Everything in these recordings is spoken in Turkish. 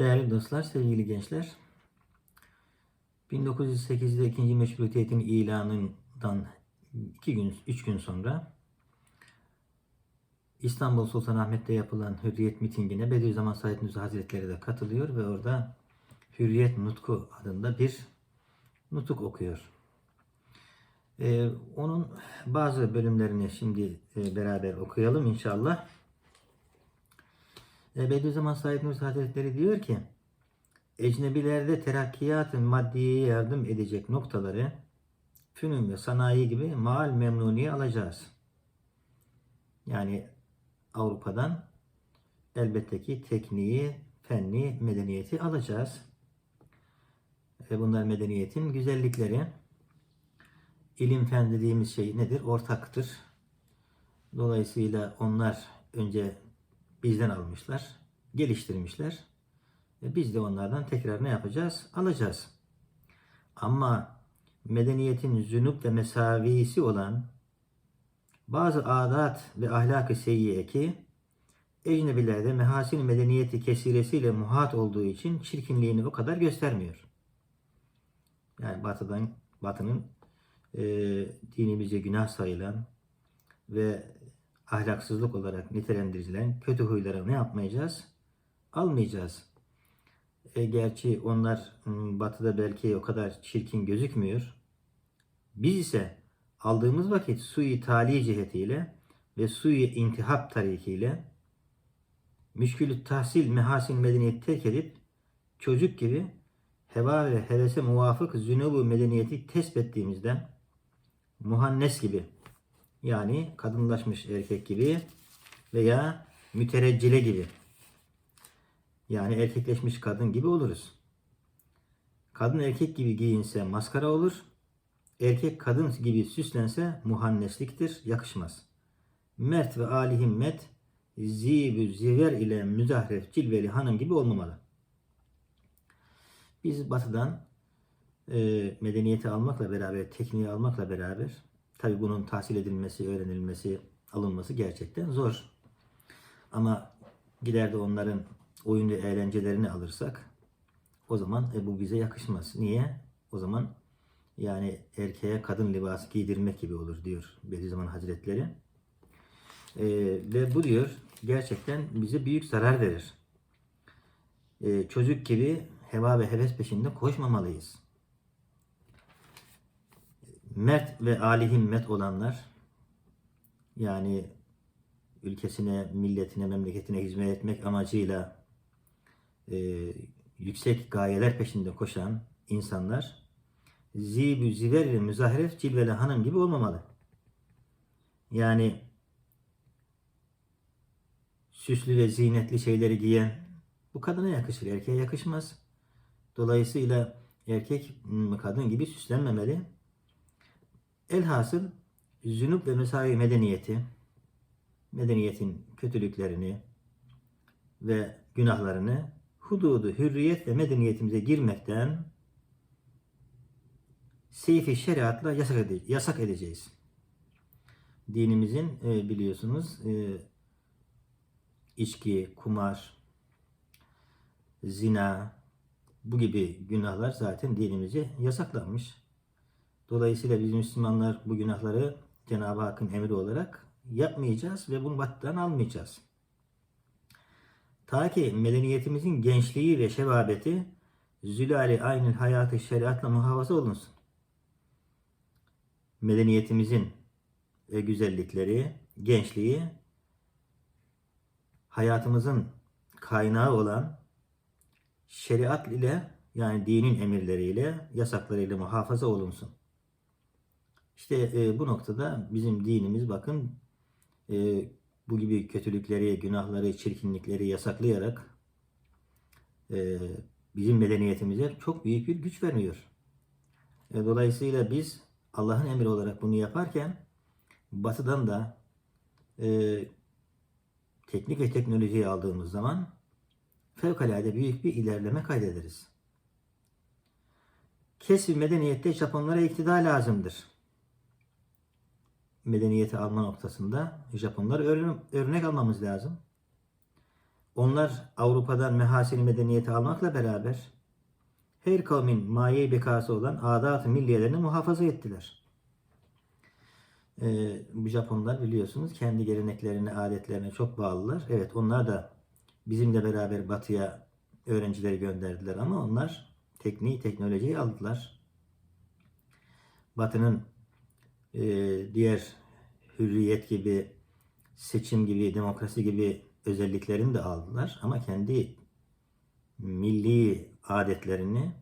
Değerli dostlar, sevgili gençler. 1908'de ikinci meşrutiyetin ilanından iki gün, üç gün sonra İstanbul Sultanahmet'te yapılan Hürriyet mitingine Bediüzzaman Said Nursi Hazretleri de katılıyor ve orada Hürriyet Nutku adında bir nutuk okuyor. Ee, onun bazı bölümlerini şimdi e, beraber okuyalım inşallah. Bediüzzaman Said Nursi Hazretleri diyor ki ecnebilerde terakkiyat maddiyeye yardım edecek noktaları fünun ve sanayi gibi maal memnuniye alacağız. Yani Avrupa'dan elbette ki tekniği, fenni, medeniyeti alacağız. Ve bunlar medeniyetin güzellikleri. İlim fen dediğimiz şey nedir? Ortaktır. Dolayısıyla onlar önce bizden almışlar, geliştirmişler. Ve biz de onlardan tekrar ne yapacağız? Alacağız. Ama medeniyetin zünub ve mesavisi olan bazı adat ve ahlak-ı seyyiye ki ecnebilerde mehasin medeniyeti kesiresiyle muhat olduğu için çirkinliğini o kadar göstermiyor. Yani batıdan, batının e, dinimizce günah sayılan ve ahlaksızlık olarak nitelendirilen kötü huylara ne yapmayacağız? Almayacağız. E, gerçi onlar m, batıda belki o kadar çirkin gözükmüyor. Biz ise aldığımız vakit sui tali cihetiyle ve sui intihap tarikiyle müşkülü tahsil mehasin medeniyeti terk edip çocuk gibi heva ve hevese muvafık zünubu medeniyeti tespit ettiğimizden muhannes gibi yani kadınlaşmış erkek gibi veya mütereccile gibi yani erkekleşmiş kadın gibi oluruz. Kadın erkek gibi giyinse maskara olur. Erkek kadın gibi süslense muhannesliktir, yakışmaz. Mert ve âli himmet, zibü ziver ile müzahref cilveli hanım gibi olmamalı. Biz batıdan e, medeniyeti almakla beraber, tekniği almakla beraber, tabi bunun tahsil edilmesi, öğrenilmesi, alınması gerçekten zor. Ama gider de onların oyun ve eğlencelerini alırsak o zaman e, bu bize yakışmaz. Niye? O zaman yani erkeğe kadın libası giydirmek gibi olur diyor Bediüzzaman Hazretleri. E, ve bu diyor gerçekten bize büyük zarar verir. E, çocuk gibi heva ve heves peşinde koşmamalıyız. Mert ve âli himmet olanlar yani ülkesine, milletine, memleketine hizmet etmek amacıyla e, yüksek gayeler peşinde koşan insanlar zibü ziver ve müzahref cilveli hanım gibi olmamalı. Yani süslü ve zinetli şeyleri giyen bu kadına yakışır, erkeğe yakışmaz. Dolayısıyla erkek kadın gibi süslenmemeli. Elhasıl zünub ve mesai medeniyeti, medeniyetin kötülüklerini ve günahlarını hududu, hürriyet ve medeniyetimize girmekten seyfi şeriatla yasak, ede- yasak edeceğiz. Dinimizin e, biliyorsunuz e, içki, kumar, zina bu gibi günahlar zaten dinimizce yasaklanmış. Dolayısıyla biz Müslümanlar bu günahları Cenab-ı Hakk'ın emri olarak yapmayacağız ve bunu batıdan almayacağız. Ta ki medeniyetimizin gençliği ve şebabeti zülali aynı hayatı şeriatla muhafaza olunsun. Medeniyetimizin güzellikleri, gençliği hayatımızın kaynağı olan şeriat ile yani dinin emirleriyle, yasaklarıyla muhafaza olunsun. İşte e, bu noktada bizim dinimiz bakın e, bu gibi kötülükleri, günahları, çirkinlikleri yasaklayarak e, bizim medeniyetimize çok büyük bir güç veriyor. E, dolayısıyla biz Allah'ın emri olarak bunu yaparken batıdan da e, teknik ve teknolojiyi aldığımız zaman fevkalade büyük bir ilerleme kaydederiz. Kesin medeniyette Japonlara iktidar lazımdır medeniyeti alma noktasında Japonlar örnek almamız lazım. Onlar Avrupa'dan mehasini medeniyeti almakla beraber her kavmin maye bekası olan adat-ı milliyelerini muhafaza ettiler. Ee, bu Japonlar biliyorsunuz kendi geleneklerine, adetlerine çok bağlılar. Evet onlar da bizimle beraber batıya öğrencileri gönderdiler ama onlar tekniği, teknolojiyi aldılar. Batı'nın e, diğer hürriyet gibi, seçim gibi, demokrasi gibi özelliklerini de aldılar. Ama kendi milli adetlerini,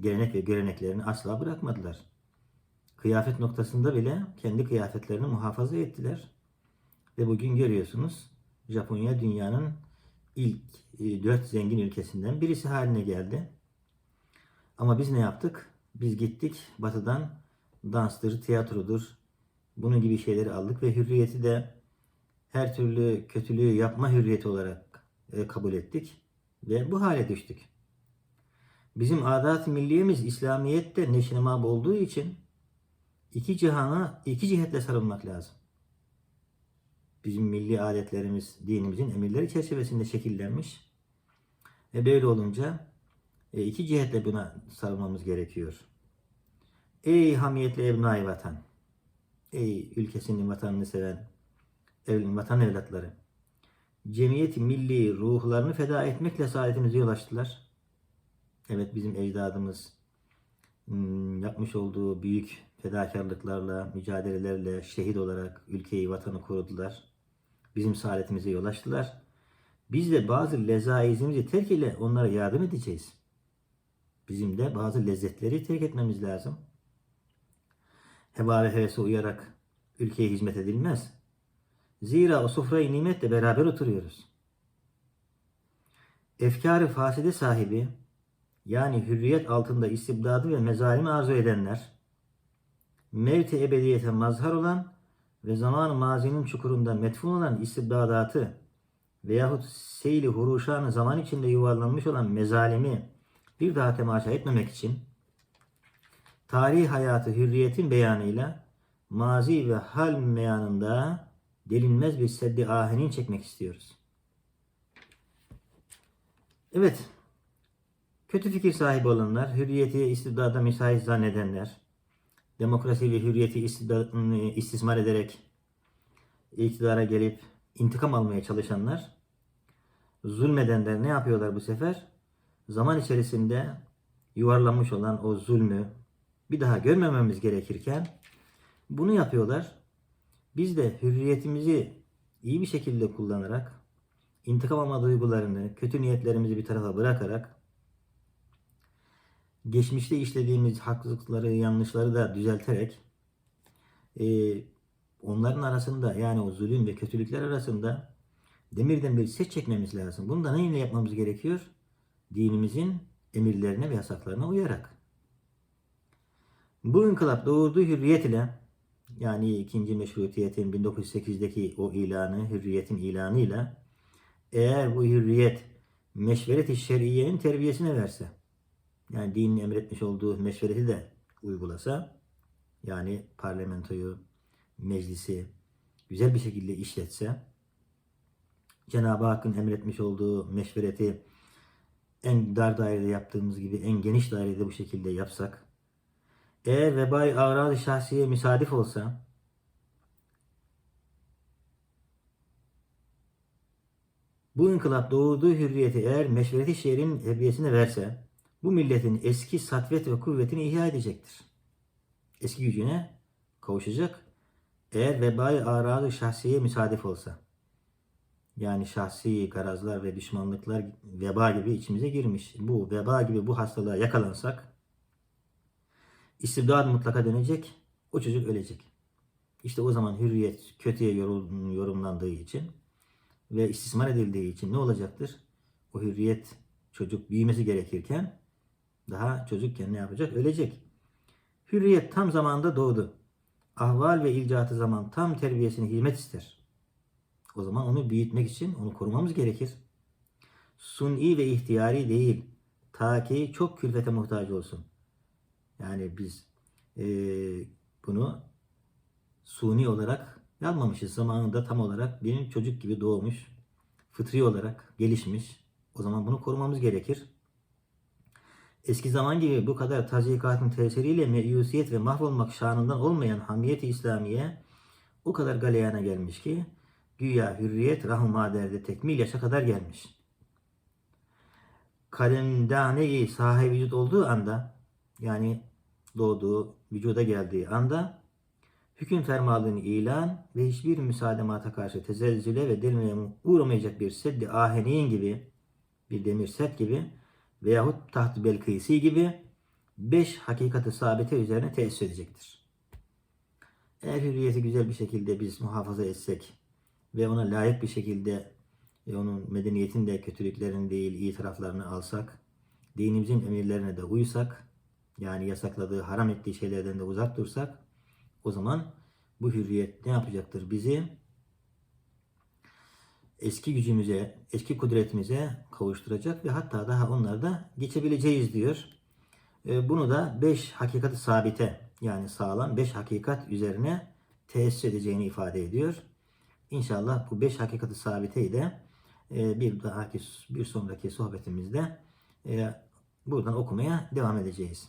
gelenek ve göreneklerini asla bırakmadılar. Kıyafet noktasında bile kendi kıyafetlerini muhafaza ettiler. Ve bugün görüyorsunuz Japonya dünyanın ilk e, dört zengin ülkesinden birisi haline geldi. Ama biz ne yaptık? Biz gittik batıdan danstır, tiyatrodur, bunun gibi şeyleri aldık ve hürriyeti de her türlü kötülüğü yapma hürriyeti olarak e, kabul ettik ve bu hale düştük. Bizim adat milliyemiz İslamiyet'te neşnemab olduğu için iki cihana iki cihetle sarılmak lazım. Bizim milli adetlerimiz dinimizin emirleri çerçevesinde şekillenmiş. Ve böyle olunca e, iki cihetle buna sarılmamız gerekiyor. Ey hamiyetli ebnai vatan! Ey ülkesini, vatanını seven ev, vatan evlatları! Cemiyet milli ruhlarını feda etmekle saadetimize yol. Evet bizim ecdadımız hmm, yapmış olduğu büyük fedakarlıklarla, mücadelelerle şehit olarak ülkeyi, vatanı korudular. Bizim saadetimize yol açtılar. Biz de bazı lezaizimizi terk ile onlara yardım edeceğiz. Bizim de bazı lezzetleri terk etmemiz lazım. Heva ve hevese uyarak ülkeye hizmet edilmez. Zira o sofrayı nimetle beraber oturuyoruz. Efkarı faside sahibi, yani hürriyet altında istibdadı ve mezalimi arzu edenler, mevti ebediyete mazhar olan ve zaman mazinin çukurunda metfun olan istibdadatı veyahut seyli huruşanı zaman içinde yuvarlanmış olan mezalimi bir daha temaşa etmemek için tarihi hayatı hürriyetin beyanıyla mazi ve hal meyanında delinmez bir seddi ahenin çekmek istiyoruz. Evet, kötü fikir sahibi olanlar, hürriyeti istibdada müsait zannedenler, demokrasi ve hürriyeti istismar ederek iktidara gelip intikam almaya çalışanlar, zulmedenler ne yapıyorlar bu sefer? Zaman içerisinde yuvarlanmış olan o zulmü bir daha görmememiz gerekirken bunu yapıyorlar. Biz de hürriyetimizi iyi bir şekilde kullanarak intikam alma duygularını, kötü niyetlerimizi bir tarafa bırakarak geçmişte işlediğimiz haksızlıkları, yanlışları da düzelterek e, onların arasında yani o zulüm ve kötülükler arasında demirden bir set çekmemiz lazım. Bunu da neyle yapmamız gerekiyor? Dinimizin emirlerine ve yasaklarına uyarak. Bu inkılap doğurduğu hürriyet ile yani ikinci meşrutiyetin 1908'deki o ilanı, hürriyetin ilanıyla eğer bu hürriyet meşveret-i şer'iyenin terbiyesine verse, yani dinin emretmiş olduğu meşvereti de uygulasa, yani parlamentoyu, meclisi güzel bir şekilde işletse, Cenab-ı Hakk'ın emretmiş olduğu meşvereti en dar dairede yaptığımız gibi en geniş dairede bu şekilde yapsak, eğer vebai ağrad şahsiye müsadif olsa, bu inkılap doğurduğu hürriyeti eğer meşvereti şehrin terbiyesine verse, bu milletin eski satvet ve kuvvetini ihya edecektir. Eski gücüne kavuşacak. Eğer vebai aradı şahsiye müsaadif olsa. Yani şahsi garazlar ve düşmanlıklar veba gibi içimize girmiş. Bu veba gibi bu hastalığa yakalansak istibdad mutlaka dönecek. O çocuk ölecek. İşte o zaman hürriyet kötüye yorumlandığı için ve istismar edildiği için ne olacaktır? O hürriyet çocuk büyümesi gerekirken daha çocukken ne yapacak? Ölecek. Hürriyet tam zamanda doğdu. Ahval ve ilcatı zaman tam terbiyesini hizmet ister. O zaman onu büyütmek için onu korumamız gerekir. Suni ve ihtiyari değil. Ta ki çok külfete muhtaç olsun. Yani biz e, bunu suni olarak yapmamışız. Zamanında tam olarak benim çocuk gibi doğmuş. fıtri olarak gelişmiş. O zaman bunu korumamız gerekir. Eski zaman gibi bu kadar tazikatın tesiriyle meyusiyet ve mahvolmak şanından olmayan hamiyet-i İslamiye o kadar galeyana gelmiş ki güya hürriyet rahu maderde tekmil yaşa kadar gelmiş. Kalemdane-i sahi vücut olduğu anda yani doğduğu, vücuda geldiği anda hüküm fermadığını ilan ve hiçbir müsaademata karşı tezelzüle ve delmeye uğramayacak bir seddi aheneyn gibi bir demir set gibi veyahut taht belkısi gibi beş hakikati sabite üzerine teessüs edecektir. Eğer hürriyeti güzel bir şekilde biz muhafaza etsek ve ona layık bir şekilde ve onun medeniyetin de kötülüklerini değil iyi taraflarını alsak, dinimizin emirlerine de uysak, yani yasakladığı, haram ettiği şeylerden de uzak dursak, o zaman bu hürriyet ne yapacaktır? Bizi eski gücümüze, eski kudretimize kavuşturacak ve hatta daha onlarda geçebileceğiz diyor. E, Bunu da beş hakikati sabite yani sağlam beş hakikat üzerine tesis edeceğini ifade ediyor. İnşallah bu beş hakikati sabiteyi de e, bir dahaki bir sonraki sohbetimizde e, buradan okumaya devam edeceğiz.